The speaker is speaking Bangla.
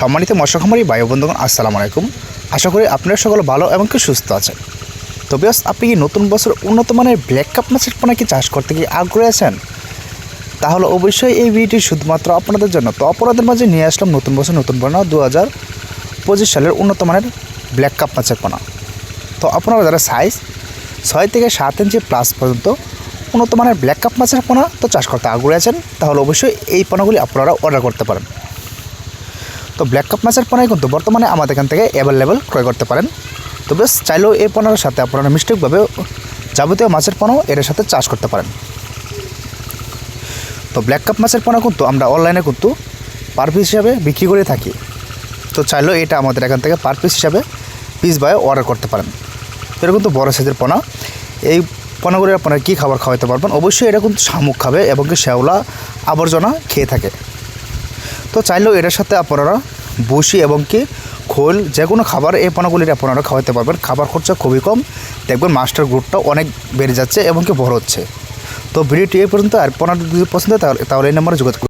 সম্মানিত মৎস্য খামারি বায়ু বন্ধুগণ, আসসালামু আলাইকুম। আশা করি আপনারা সকলে ভালো এবং কি সুস্থ আছেন। তো বেশ আপনি কি নতুন বছর উন্নত মানের ব্ল্যাক কাপ মাছের পোনা কি চাষ করতে কি আগ্রহী আছেন? তাহলে অবশ্যই এই ভিডিওটি শুধুমাত্র আপনাদের জন্য। তো অপরাধের মাঝে নিয়ে আসলাম নতুন বছর, নতুন পোনা দু হাজার পঁচিশ সালের উন্নত মানের ব্ল্যাক কাপ মাছের পোনা। তো আপনারা যারা সাইজ ছয় থেকে সাত ইঞ্চি প্লাস পর্যন্ত উন্নত মানের ব্ল্যাক কাপ মাছের পোনা তো চাষ করতে আগ্রহী আছেন, তাহলে অবশ্যই এই পোনাগুলি আপনারা অর্ডার করতে পারেন। তো ব্ল্যাক কাপ মাছের পোনাই কিন্তু বর্তমানে আমাদের এখান থেকে অ্যাভেলেবেল ক্রয় করতে পারেন। তো বেশ, চাইলেও এই পোনার সাথে আপনারা মিস্টেকভাবে যাবতীয় মাছের পোনাও এর সাথে চাষ করতে পারেন। তো ব্ল্যাক কাপ মাছের পোনা কিন্তু আমরা অনলাইনে কিন্তু পার পিস হিসাবে বিক্রি করে থাকি। তো চাইলেও এটা আমাদের এখান থেকে পার পিস হিসাবে পিস বাই অর্ডার করতে পারেন। এটা কিন্তু বড় সাইজের পোনা এই পোনাগুলি আপনারা কী খাবার খাওয়াতে পারবেন? অবশ্যই এটা কিন্তু শামুক খাবে এবং কি শ্যাওলা আবর্জনা খেয়ে থাকে। তো চাইলেও এটার সাথে আপনারা বসি এবং কি খোল, যে কোনো খাবার, এই পোনাগুলির আপনারা খাওয়াতে পারবেন। খাবার খরচা খুবই কম। দেখবেন মাস্টার গ্রুপটা অনেক বেড়ে যাচ্ছে এবং কি বড় হচ্ছে। তো ভিডিওটি এই পর্যন্ত। আর পনেরো যদি পছন্দ তাহলে এই নম্বরে যোগাযোগ।